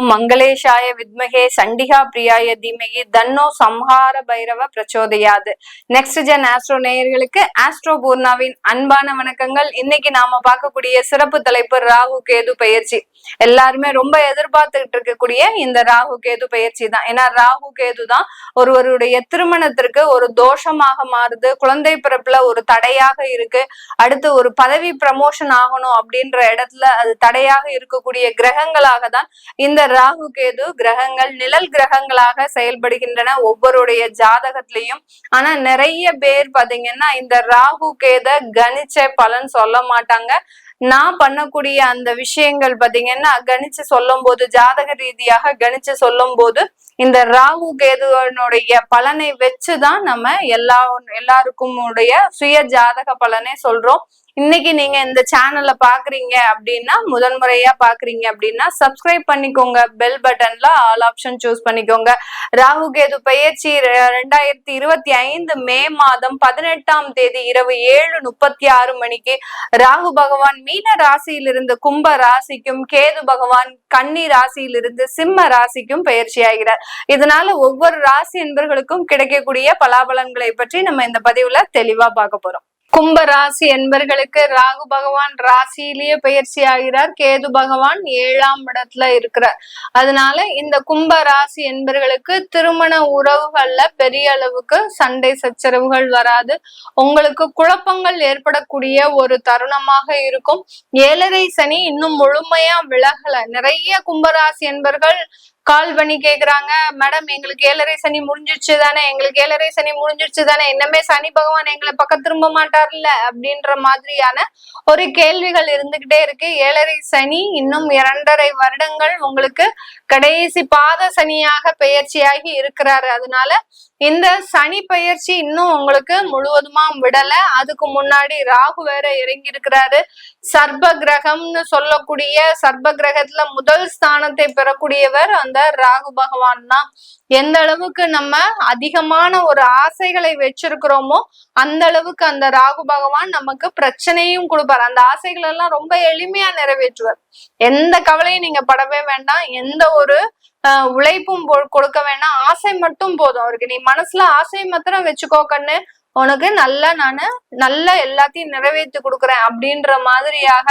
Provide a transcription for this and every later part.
ஓம் மங்களேஷாய வித்மகே சண்டிகா பிரியாய தீமகி தன்னோ சம்ஹார பைரவ பிரச்சோதையாது. நெக்ஸ்ட் ஜென் ஆஸ்ட்ரோ நேயர்களுக்கு ஆஸ்ட்ரோ பூர்ணாவின் அன்பான வணக்கங்கள். இன்னைக்கு நாம பார்க்கக்கூடிய சிறப்பு தலைப்பு ராகு கேது பயிற்சி. எல்லாருமே ரொம்ப எதிர்பார்த்துக்கிட்டு இருக்கக்கூடிய இந்த ராகு கேது பயிற்சி தான். ஏன்னா ராகு கேது தான் ஒருவருடைய திருமணத்திற்கு ஒரு தோஷமாக மாறுது. குழந்தை பிறப்புல ஒரு தடையாக இருக்கு. அடுத்து ஒரு பதவி ப்ரமோஷன் ஆகணும் அப்படின்ற இடத்துல அது தடையாக இருக்கக்கூடிய கிரகங்களாக தான் இந்த ராகு கேது கிரகங்கள் நிழல் கிரகங்களாக செயல்படுகின்றன ஒவ்வொருடைய ஜாதகத்திலையும். ஆனா நிறைய பேர் பாத்தீங்கன்னா இந்த ராகு கேத கணிச்ச பலன் சொல்ல மாட்டாங்க. நான் பண்ணக்கூடிய அந்த விஷயங்கள் பாத்தீங்கன்னா கணிச்சு சொல்லும் போது ஜாதக ரீதியாக கணிச்சு சொல்லும் போது இந்த ராகு கேதுவனுடைய பலனை வச்சுதான் நம்ம எல்லா எல்லாருக்கும் உடைய சுய ஜாதக பலனை சொல்றோம். இன்னைக்கு நீங்க இந்த சேனல்ல பாக்குறீங்க அப்படின்னா முதன்முறையா பாக்குறீங்க அப்படின்னா சப்ஸ்கிரைப் பண்ணிக்கோங்க. பெல் பட்டன்ல ஆல் ஆப்ஷன் சூஸ் பண்ணிக்கோங்க. ராகு கேது பயிற்சி ரெண்டாயிரத்தி இருபத்தி ஐந்து மே மாதம் பதினெட்டாம் தேதி இரவு ஏழு முப்பத்தி ஆறு மணிக்கு ராகு பகவான் மீன ராசியிலிருந்து கும்ப ராசிக்கும் கேது பகவான் கன்னி ராசியிலிருந்து சிம்ம ராசிக்கும் பயிற்சி ஆகிறார். இதனால ஒவ்வொரு ராசி என்பர்களுக்கும் கிடைக்கக்கூடிய பலாபலன்களை பற்றி நம்ம இந்த பதிவுல தெளிவா பார்க்க போறோம். கும்ப ராசி என்பர்களுக்கு ராகு பகவான் ராசியிலேயே பயிற்சி ஆகிறார். கேது பகவான் ஏழாம் இடத்துல இருக்கிறார். அதனால இந்த கும்ப ராசி என்பர்களுக்கு திருமண உறவுகள்ல பெரிய அளவுக்கு சண்டை சச்சரவுகள் வராது. உங்களுக்கு குழப்பங்கள் ஏற்படக்கூடிய ஒரு தருணமாக இருக்கும். ஏழரை சனி இன்னும் முழுமையா விலகல. நிறைய கும்பராசி என்பர்கள் கால் பண்ணி கேக்குறாங்க மேடம் எங்களுக்கு ஏழரை சனி முடிஞ்சிருச்சு தானே? எங்களுக்கு ஏழரை சனி முடிஞ்சிருச்சு தானே? என்னமே சனி பகவான் எங்களை பக்கம் திரும்ப மாட்டார்ல? அப்படின்ற மாதிரியான ஒரு கேள்விகள் இருந்துகிட்டே இருக்கு. ஏழரை சனி இன்னும் இரண்டரை வருடங்கள் உங்களுக்கு கடைசி பாத சனியாக பெயர்ச்சியாகி இருக்கிறாரு. அதனால இந்த சனி பயிற்சி இன்னும் உங்களுக்கு முழுவதுமா விடல. அதுக்கு முன்னாடி ராகு வேற இறங்கி இருக்கிறாரு சர்ப கிரகம்னு சொல்லக்கூடிய சர்ப கிரகத்துல முதல் ஸ்தானத்தை பெறக்கூடியவர் அந்த ராகு பகவான் தான். எந்த அளவுக்கு நம்ம அதிகமான ஒரு ஆசைகளை வச்சிருக்கிறோமோ அந்த அளவுக்கு அந்த ராகு பகவான் நமக்கு பிரச்சனையும் கொடுப்பார். அந்த ஆசைகள் எல்லாம் ரொம்ப எளிமையா நிறைவேற்றுவார். எந்த கவலையும் நீங்க படவே வேண்டாம். எந்த ஒரு உழைப்பும் கொடுக்க வேணாம். ஆசை மட்டும் போதும் அவருக்கு. நீ மனசுல ஆசை மாத்திரம் வச்சுக்கோ கண்ணு. உனக்கு நல்லா நானு நல்ல எல்லாத்தையும் நிறைவேற்றி கொடுக்குறேன் அப்படின்ற மாதிரியாக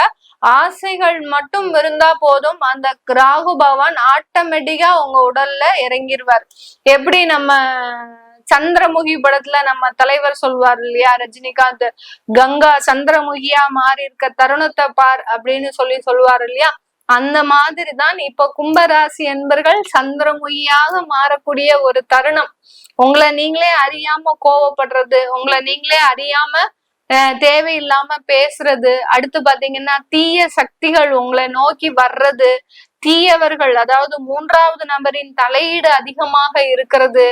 ஆசைகள் மட்டும் இருந்தா போதும். அந்த ராகு பகவான் ஆட்டோமேட்டிக்கா உங்க உடல்ல இறங்கிடுவார் எப்படி நம்ம சந்திரமுகி படத்துல நம்ம தலைவர் சொல்வார் இல்லையா ரஜினிகாந்த்? கங்கா சந்திரமுகியா மாறி இருக்க தருணத்தை பார் அப்படின்னு சொல்லி சொல்லுவார் இல்லையா? அந்த மாதிரி தான் இப்ப கும்பராசி என்பர்கள் சந்திரமுகியாக மாறக்கூடிய ஒரு தருணம். உங்களை நீங்களே அறியாம கோவப்படுறது உங்களை நீங்களே அறியாம தேவையில்லாம பேசுறது அடுத்து பாத்தீங்கன்னா தீய சக்திகள் உங்களை நோக்கி வர்றது தீயவர்கள் அதாவது மூன்றாவது நபரின் தலையீடு அதிகமாக இருக்கிறது.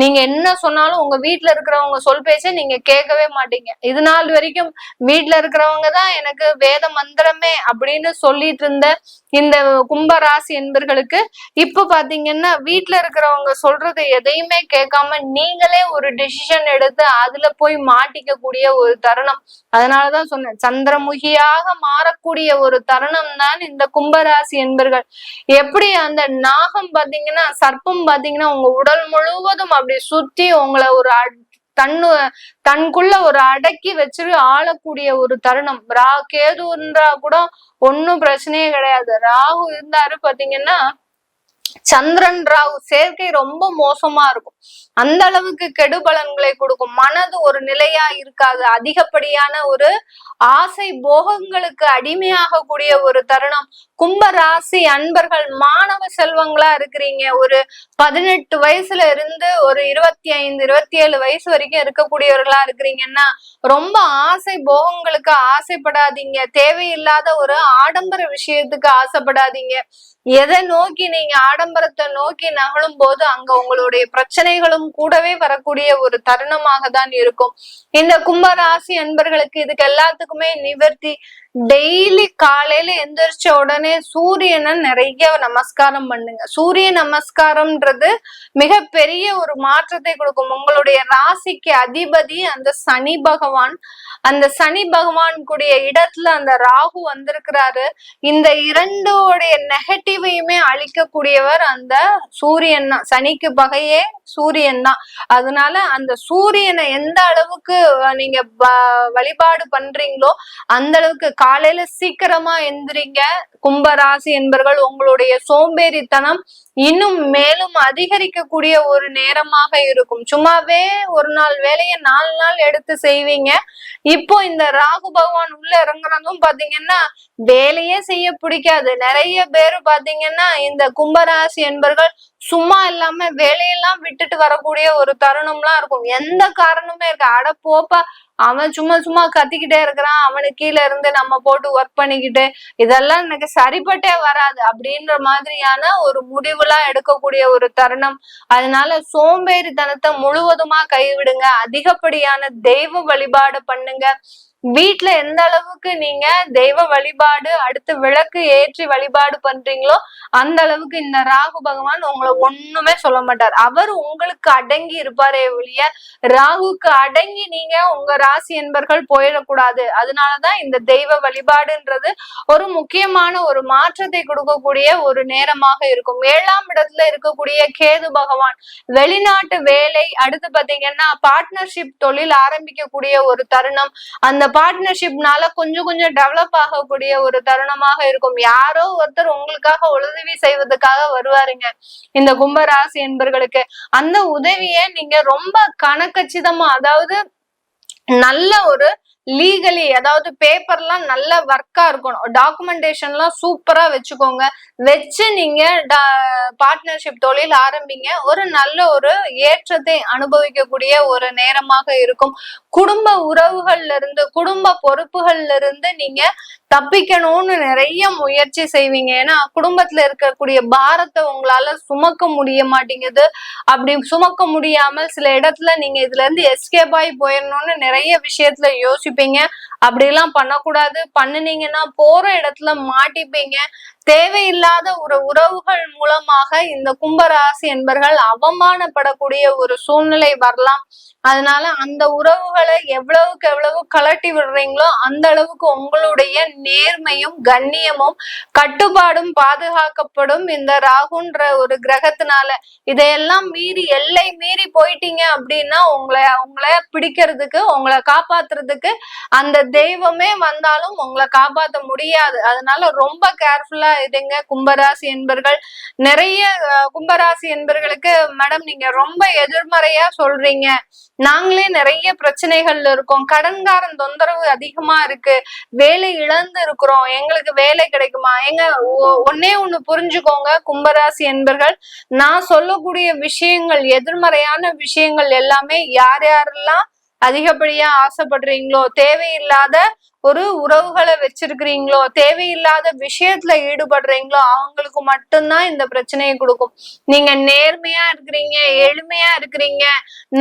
நீங்க என்ன சொன்னாலும் உங்க வீட்டுல இருக்கிறவங்க சொல் பேச்ச நீங்க கேட்கவே மாட்டீங்க. இது நாள் வரைக்கும் வீட்டுல இருக்கிறவங்க தான் எனக்கு வேத மந்திரமே அப்படின்னு சொல்லிட்டு இருந்த இந்த கும்பராசி என்பர்களுக்கு இப்ப பாத்தீங்கன்னா வீட்டுல இருக்கிறவங்க சொல்றது எதையுமே கேட்காம நீங்களே ஒரு டிசிஷன் எடுத்து அதுல போய் மாட்டிக்க கூடிய ஒரு தருணம். அதனாலதான் சொன்னேன் சந்திரமுகியாக மாறக்கூடிய ஒரு தருணம் தான் இந்த கும்பராசி என்பர்கள். எப்படி அந்த நாகம் பாத்தீங்கன்னா சர்ப்பம் பாத்தீங்கன்னா உங்க உடல் முழுவதும் அப்படி சுத்தி உங்களை ஒரு தன்னு தனக்குள்ள ஒரு அடக்கி வச்சுட்டு ஆளக்கூடிய ஒரு தருணம். ரா கேது இருந்தா கூட ஒன்னும் பிரச்சனையே கிடையாது. ராகு இருந்தாரு பாத்தீங்கன்னா சந்திரன் ராகு சேர்க்கை ரொம்ப மோசமா இருக்கும். அந்த அளவுக்கு கெடுபலன்களை கொடுக்கும். மனது ஒரு நிலையா இருக்காது. அதிகப்படியான ஒரு ஆசை போகங்களுக்கு அடிமையாக கூடிய ஒரு தருணம். கும்ப ராசி அன்பர்கள் மாணவ செல்வங்களா இருக்கிறீங்க. ஒரு பதினெட்டு வயசுல இருந்து ஒரு இருபத்தி ஐந்து இருபத்தி ஏழு வயசு வரைக்கும் இருக்கக்கூடியவர்களா இருக்கிறீங்கன்னா ரொம்ப ஆசை போகங்களுக்கு ஆசைப்படாதீங்க. தேவையில்லாத ஒரு ஆடம்பர விஷயத்துக்கு ஆசைப்படாதீங்க. எதை நோக்கி நீங்க ஆடம்பரத்தை நோக்கி நகழும் போது அங்க உங்களுடைய பிரச்சனைகளும் கூடவே வரக்கூடிய ஒரு தருணமாக தான் இருக்கும். இந்த கும்பராசி அன்பர்களுக்கு இதுக்கு எல்லாத்துக்குமே நிவர்த்தி. டெய்லி காலையில எந்திரிச்ச உடனே சூரியனை நிறைய நமஸ்காரம் பண்ணுங்க. சூரிய நமஸ்காரம்ன்றது மிக பெரிய ஒரு மாற்றத்தை கொடுக்கும். உங்களுடைய ராசிக்கு அதிபதி அந்த சனி பகவான். அந்த சனி பகவான் கூடிய இடத்துல அந்த ராகு வந்திருக்கிறாரு. இந்த இரண்டோடைய நெகட்டிவ் அனைத்தையுமே அழிக்கக்கூடியவர் அந்த சூரியன் தான். சனிக்கு பகையே சூரியன் தான். அதனால அந்த சூரியனை எந்த அளவுக்கு நீங்க வ- வழிபாடு பண்றீங்களோ அந்த அளவுக்கு காலையில சீக்கிரமா எந்திரிங்க. கும்பராசி என்பர்கள் உங்களுடைய சோம்பேறித்தனம் இன்னும் மேலும் அதிகரிக்கக்கூடிய ஒரு நேரமாக இருக்கும். சும்மாவே ஒரு நாள் வேலையை நாலு நாள் எடுத்து செய்வீங்க. இப்போ இந்த ராகு பகவான் உள்ள இறங்குறதும் பாத்தீங்கன்னா வேலையே செய்ய பிடிக்காது. நிறைய பேர் பாத்தீங்கன்னா இந்த கும்பராசி என்பர்கள் சும்மா இல்லாம வேலையெல்லாம் விட்டுட்டு வரக்கூடிய ஒரு தருணம்லாம் இருக்கும். எந்த காரணமே இருக்கு அட போப்பா அவன் சும்மா சும்மா கத்திக்கிட்டே இருக்கிறான் அவனுக்கு கீழே இருந்து நம்ம போட்டு ஒர்க் பண்ணிக்கிட்டு இதெல்லாம் எனக்கு சரிப்பட்டே வராது அப்படின்ற மாதிரியான ஒரு முடிவுலாம் எடுக்கக்கூடிய ஒரு தருணம். அதனால சோம்பேறித்தனத்தை முழுவதுமா கைவிடுங்க. அதிகப்படியான தெய்வ வழிபாடு பண்ணுங்க. வீட்டுல எந்த அளவுக்கு நீங்க தெய்வ வழிபாடு அடுத்து விளக்கு ஏற்றி வழிபாடு பண்றீங்களோ அந்த அளவுக்கு இந்த ராகு பகவான் உங்களை ஒண்ணுமே சொல்ல மாட்டார். அவர் உங்களுக்கு அடங்கி இருப்பாரே ஒழிய ராகுக்கு அடங்கி நீங்க உங்க ராசி என்பர்கள் போயிடக்கூடாது. அதனாலதான் இந்த தெய்வ வழிபாடுன்றது ஒரு முக்கியமான ஒரு மாற்றத்தை கொடுக்கக்கூடிய ஒரு நேரமாக இருக்கும். ஏழாம் இடத்துல இருக்கக்கூடிய கேது பகவான் வெளிநாட்டு வேலை அடுத்து பாத்தீங்கன்னா பார்ட்னர்ஷிப் தொழில் ஆரம்பிக்கக்கூடிய ஒரு தருணம். அந்த பார்ட்னர்ஷிப்னால கொஞ்சம் கொஞ்சம் டெவலப் ஆகக்கூடிய ஒரு தருணமாக இருக்கும். யாரோ ஒருத்தர் உங்களுக்காக உதவி செய்வதற்காக வருவாருங்க. இந்த கும்பராசி என்பர்களுக்கு அந்த உதவியை நீங்க ரொம்ப கணக்கச்சிதமா அதாவது நல்ல ஒரு லீகலி அதாவது பேப்பர்லாம் நல்ல ஒர்க்கா இருக்கணும். டாக்குமெண்டேஷன்லாம் சூப்பரா வச்சுக்கோங்க. வச்சு நீங்க பார்ட்னர்ஷிப் தொழில் ஆரம்பிங்க. ஒரு நல்ல ஒரு ஏற்றத்தை அனுபவிக்கக்கூடிய ஒரு நேரமாக இருக்கும். குடும்ப உறவுகள்ல இருந்து குடும்ப பொறுப்புகள்ல இருந்து நீங்க தப்பிக்கணும்னு நிறைய முயற்சி செய்வீங்க. ஏன்னா குடும்பத்துல இருக்கக்கூடிய பாரத்தை உங்களால சுமக்க முடிய மாட்டேங்குது. அப்படி சுமக்க முடியாமல் சில இடத்துல நீங்க இதுல இருந்து எஸ்கேப் ஆகி போயிடணும்னு நிறைய விஷயத்துல யோசிப்பீங்க அப்படிலாம் பண்ணக்கூடாது. பண்ணுனீங்கன்னா போற இடத்துல மாட்டிப்பீங்க. தேவையில்லாத ஒரு உறவுகள் மூலமாக இந்த கும்பராசி என்பர்கள் அவமானப்படக்கூடிய ஒரு சூழ்நிலை வரலாம். அதனால அந்த உறவுகளை எவ்வளவுக்கு எவ்வளவு கலட்டி விடுறீங்களோ அந்த அளவுக்கு உங்களுடைய நேர்மையும் கண்ணியமும் கட்டுப்பாடும் பாதுகாக்கப்படும். இந்த ராகுன்ற ஒரு கிரகத்தினால இதையெல்லாம் மீறி எல்லை மீறி போயிட்டீங்க அப்படின்னா உங்களை உங்களை பிடிக்கிறதுக்கு உங்களை காப்பாத்துறதுக்கு அந்த தெய்வமே வந்தாலும் உங்களை காப்பாத்த முடியாது. அதனால ரொம்ப கேர்ஃபுல்லா இதுங்க. கும்பராசி என்பர்கள் நிறைய கும்பராசி என்பர்களுக்கு மேடம் நீங்க ரொம்ப எதிர்மறையா சொல்றீங்க. நாங்களே நிறைய பிரச்சனைகள்ல இருக்கோம். கடன்காரன் தொந்தரவு அதிகமா இருக்கு. வேலை இழந்து இருக்கிறோம். எங்களுக்கு வேலை கிடைக்குமா? எங்க ஒ- ஒண்ணு புரிஞ்சுக்கோங்க கும்பராசி என்பர்கள். நான் சொல்லக்கூடிய விஷயங்கள் எதிர்மறையான விஷயங்கள் எல்லாமே யார் யாரெல்லாம் அதிகப்படியா ஆசைப்படுறீங்களோ தேவையில்லாத ஒரு உறவுகளை வச்சிருக்கிறீங்களோ தேவையில்லாத விஷயத்துல ஈடுபடுறீங்களோ அவங்களுக்கு மட்டும்தான் இந்த பிரச்சனையை கொடுக்கும். நீங்க நேர்மையா இருக்கிறீங்க எளிமையா இருக்கிறீங்க.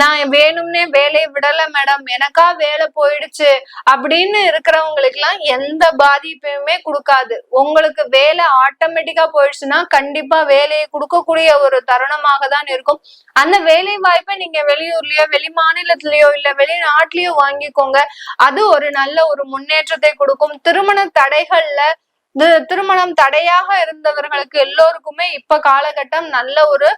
நான் வேணும்னே வேலையை விடல மேடம் எனக்கா வேலை போயிடுச்சு அப்படின்னு இருக்கிறவங்களுக்கு எல்லாம் எந்த பாதிப்பையுமே கொடுக்காது. உங்களுக்கு வேலை ஆட்டோமேட்டிக்கா போயிடுச்சுன்னா கண்டிப்பா வேலையை கொடுக்கக்கூடிய ஒரு தருணமாக தான் இருக்கும். அந்த வேலை வாய்ப்பை நீங்க வெளியூர்லயோ வெளி மாநிலத்திலயோ இல்ல வெளிநாட்டிலயோ வாங்கிக்கோங்க. அது ஒரு நல்ல ஒரு முன்னேற்றத்தை கொடுக்கும். திருமண தடைகள்ல திருமணம் தடையாக இருந்தவர்களுக்கு எல்லோருக்குமே இப்ப காலகட்டம் நல்ல ஒரு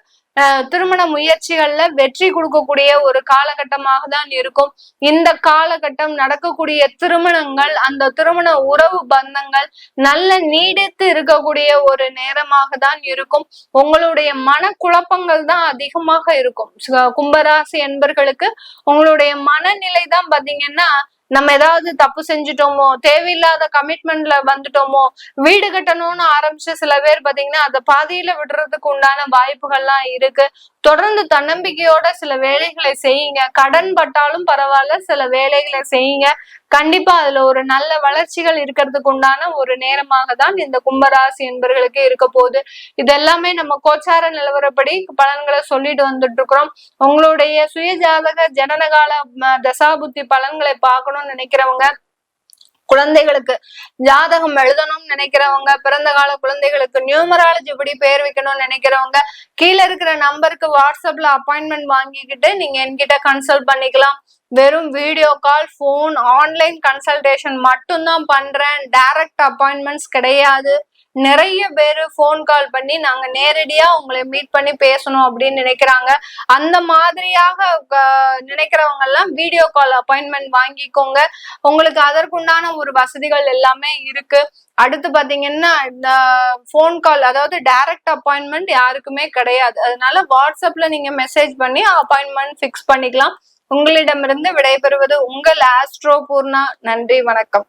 திருமண முயற்சிகள்ல வெற்றி கொடுக்கக்கூடிய ஒரு காலகட்டமாக தான் இருக்கும். இந்த காலகட்டம் நடக்கக்கூடிய திருமணங்கள் அந்த திருமண உறவு பந்தங்கள் நல்ல நீடித்து இருக்கக்கூடிய ஒரு நேரமாக தான் இருக்கும். உங்களுடைய மனக்குழப்பங்கள் தான் அதிகமாக இருக்கும். கும்பராசி என்பர்களுக்கு உங்களுடைய மனநிலை தான் பாத்தீங்கன்னா நம்ம ஏதாவது தப்பு செஞ்சுட்டோமோ தேவையில்லாத கமிட்மெண்ட்ல வந்துட்டோமோ வீடு கட்டணும்னு ஆரம்பிச்சு சில பேர் பாத்தீங்கன்னா அதை பாதியில விடுறதுக்கு உண்டான வாய்ப்புகள்லாம் இருக்கு. தொடர்ந்து தன்னம்பிக்கையோட சில வேலைகளை செய்யுங்க. கடன் பட்டாலும் பரவாயில்ல சில வேலைகளை செய்யுங்க. கண்டிப்பா அதுல ஒரு நல்ல வளர்ச்சிகள் இருக்கிறதுக்கு உண்டான ஒரு நேரமாக தான் இந்த கும்பராசி என்பர்களுக்கு இருக்க போகுது. இதெல்லாமே நம்ம கோச்சார நிலவரப்படி பலன்களை சொல்லிட்டு வந்துட்டு இருக்கிறோம் உங்களுடைய சுயஜாதக ஜனனகால தசாபுத்தி பலன்களை பார்க்கணும்னு நினைக்கிறவங்க குழந்தைகளுக்கு ஜாதகம் எழுதணும்னு நினைக்கிறவங்க பிறந்த கால குழந்தைகளுக்கு நியூமராலஜி படி பேர் வைக்கணும்னு நினைக்கிறவங்க கீழே இருக்கிற நம்பருக்கு வாட்ஸ்அப்ல அப்பாயின்மெண்ட் வாங்கிக்கிட்டு நீங்க என்கிட்ட கன்சல்ட் பண்ணிக்கலாம். வெறும் video call phone online consultation மட்டும்தான் பண்றேன். டைரக்ட் அப்பாயின்மெண்ட்ஸ் கிடையாது. நிறைய பேர் ஃபோன் கால் பண்ணி நாங்க நேரடியா உங்களை மீட் பண்ணி பேசணும் அப்படின்னு நினைக்கிறாங்க. அந்த மாதிரியாக நினைக்கிறவங்க எல்லாம் வீடியோ கால் அப்பாயின்மெண்ட் வாங்கிக்கோங்க. உங்களுக்கு அதற்குண்டான ஒரு வசதிகள் எல்லாமே இருக்கு. அடுத்து பாத்தீங்கன்னா இந்த ஃபோன் கால் அதாவது டைரக்ட் அப்பாயின்மெண்ட் யாருக்குமே கிடையாது. அதனால வாட்ஸ்அப்ல நீங்க மெசேஜ் பண்ணி அப்பாயின்மெண்ட் ஃபிக்ஸ் பண்ணிக்கலாம். உங்களிடமிருந்து விடைபெறுவது உங்கள் ஆஸ்ட்ரோ பூர்ணா நன்றி வணக்கம்.